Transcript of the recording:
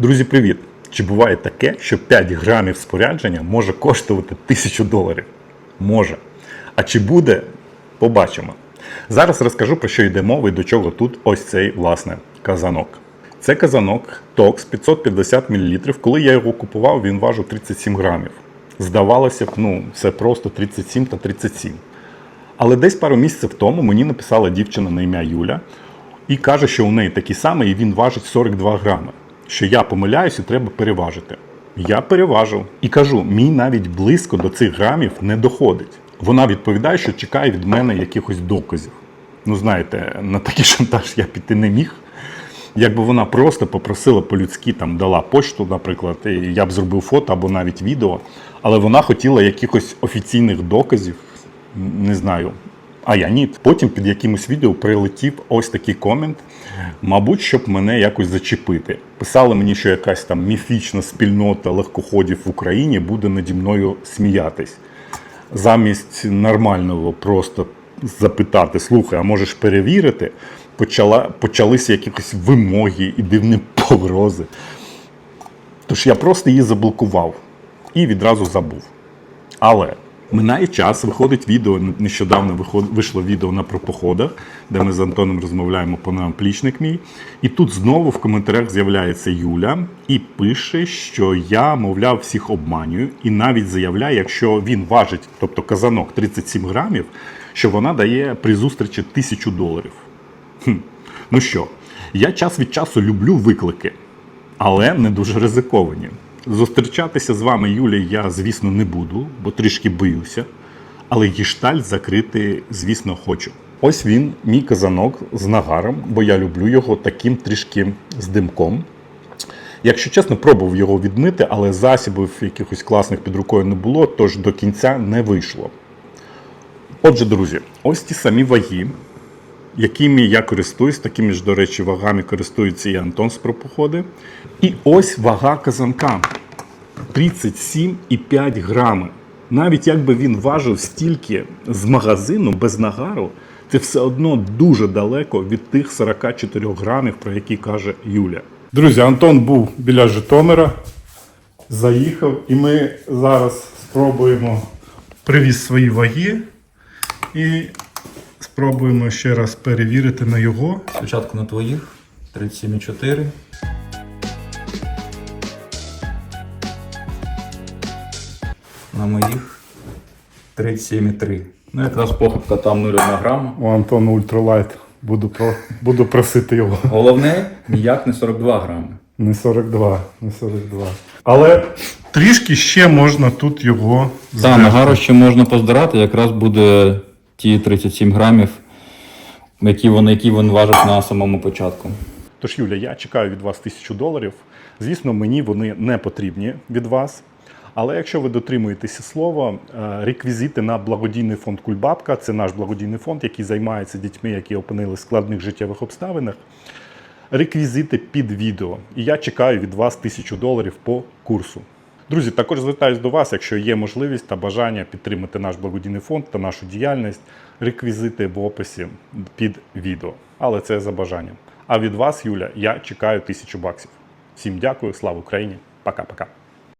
Друзі, привіт! Чи буває таке, що 5 грамів спорядження може коштувати 1000 доларів? Може. А чи буде? Побачимо. Зараз розкажу про що йде мова і до чого тут ось цей власне казанок. Це казанок TOX 550 мл. Коли я його купував, він важив 37 грамів. Здавалося б, ну, це просто 37 та 37. Але десь пару місяців тому мені написала дівчина на ім'я Юля і каже, що у неї такий самий, і він важить 42 грами. Що я помиляюсь і треба переважити. Я переважив і кажу, мій навіть близько до цих грамів не доходить. Вона відповідає, що чекає від мене якихось доказів. Ну, знаєте, на такий шантаж я піти не міг. Якби вона просто попросила по-людськи, там дала почту, наприклад, і я б зробив фото або навіть відео, але вона хотіла якихось офіційних доказів, не знаю. А я ні. Потім під якимось відео прилетів ось такий комент, мабуть, щоб мене якось зачепити. Писали мені, що якась там міфічна спільнота легкоходів в Україні буде наді мною сміятись. Замість нормального просто запитати, слухай, а можеш перевірити, почала, почалися якісь вимоги і дивні погрози. Тож я просто її заблокував і відразу забув. Але минає час, виходить відео. Нещодавно вийшло відео на про походах, де ми з Антоном розмовляємо по наплічник мій. І тут знову в коментарях з'являється Юля і пише, що я, мовляв, всіх обманюю, і навіть заявляє, якщо він важить, тобто казанок 37 грамів, що вона дає при зустрічі тисячу доларів. Хм. Ну що, я час від часу люблю виклики, але не дуже ризиковані. Зустрічатися з вами, Юлія, я, звісно, не буду, бо трішки боюся. Але гішталь закрити, звісно, хочу. Ось він, мій казанок з нагаром, бо я люблю його таким трішки з димком. Якщо чесно, пробував його відмити, але засібів якихось класних під рукою не було, тож до кінця не вийшло. Отже, друзі, ось ті самі ваги, якими я користуюсь, такими ж, до речі, вагами користується і Антон з пропоходи. І ось вага казанка 37,5 грами. Навіть якби він важив стільки з магазину без нагару, це все одно дуже далеко від тих 44 грамів, про які каже Юля. Друзі, Антон був біля Житомира, заїхав, і ми зараз спробуємо привіз свої ваги і спробуємо ще раз перевірити на його. Спочатку на твоїх 37,4. На моїх 37,3. Ну, якраз похибка там 0,1 грама. У Антона ультралайт. Буду, про... Буду просити його. Головне, ніяк не 42 грами. Не 42, не 42. Але трішки ще можна тут його Та, нагару ще можна поздирати, якраз буде ті 37 грамів, які вони, які він важить на самому початку. Тож, Юля, я чекаю від вас тисячу доларів. Звісно, мені вони не потрібні від вас. Але якщо ви дотримуєтеся слова, е, реквізити на благодійний фонд Кульбабка це наш благодійний фонд, який займається дітьми, які опинилися в складних життєвих обставинах. Реквізити під відео. І я чекаю від вас тисячу доларів по курсу. Друзі, також звертаюся до вас, якщо є можливість та бажання підтримати наш благодійний фонд та нашу діяльність, реквізити в описі під відео. Але це за бажанням. А від вас, Юля, я чекаю тисячу баксів. Всім дякую, слава Україні! Пока-пока.